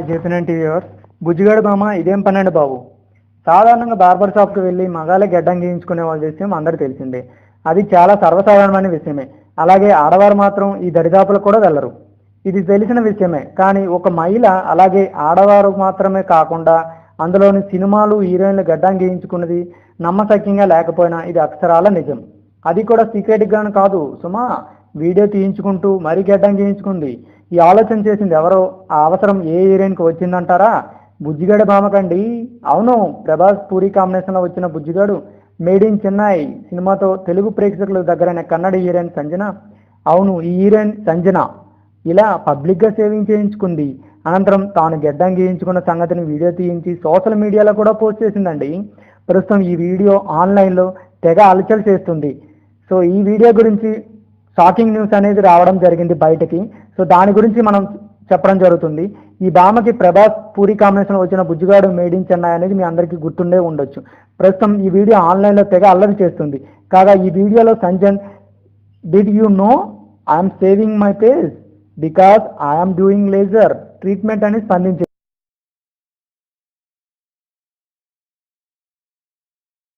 చెప్పిన వ్యూవర్స్ బుజ్జిగాడు మామ ఇదేం పన్నెండు బాబు? సాధారణంగా బార్బర్ షాప్కి వెళ్ళి మగాలే గడ్డం గీయించుకునే వాళ్ళ విషయం అందరికీ తెలిసిందే. అది చాలా సర్వసాధారణమైన విషయమే. అలాగే ఆడవారు మాత్రం ఈ దరిదాపులకు కూడా వెళ్ళరు. ఇది తెలిసిన విషయమే. కానీ ఒక మహిళ అలాగే ఆడవారు మాత్రమే కాకుండా అందులోని సినిమాలు హీరోయిన్లు గడ్డం గీయించుకున్నది నమ్మశక్యంగా లేకపోయినా ఇది అక్షరాల నిజం. అది కూడా సీక్రెట్గాను కాదు. సుమా వీడియో తీయించుకుంటూ మరీ గడ్డం గీయించుకుంది. ఈ ఆలోచన చేసింది ఎవరో ఆ అవసరం ఏ ఏరియానికి వచ్చిందంటారా? బుజ్జిగాడు భామకండి అవును ప్రభాస్ పూరి కాంబినేషన్లో వచ్చిన బుజ్జిగాడు మేడ్ ఇన్ చెన్నై సినిమాతో తెలుగు ప్రేక్షకుల దగ్గరైన కన్నడ హీరోయిన్ సంజన. అవును ఈ హీరోయిన్ సంజన ఇలా పబ్లిక్గా సేవింగ్ చేయించుకుంది. అనంతరం తాను గెడ్డం గీయించుకున్న సంగతిని వీడియో తీయించి సోషల్ మీడియాలో కూడా పోస్ట్ చేసిందండి. ప్రస్తుతం ఈ వీడియో ఆన్లైన్లో తెగ అలచల్ చేస్తుంది. సో ఈ వీడియో గురించి షాకింగ్ న్యూస్ అనేది రావడం జరిగింది బయటకి. సో దాని గురించి మనం చెప్పడం జరుగుతుంది. ఈ భామకి ప్రభాస్ పూరి కాంబినేషన్ వచ్చిన బుజ్జిగాడు మేడ్ ఇన్ చెన్నై అనేది మీ అందరికీ గుర్తుండే ఉండొచ్చు. ప్రస్తుతం ఈ వీడియో ఆన్లైన్లో తెగ అల్లరి చేస్తుంది. కాగా ఈ వీడియోలో Sanjan did you know I'm saving my face because I'm doing laser treatment అని స్పందించింది.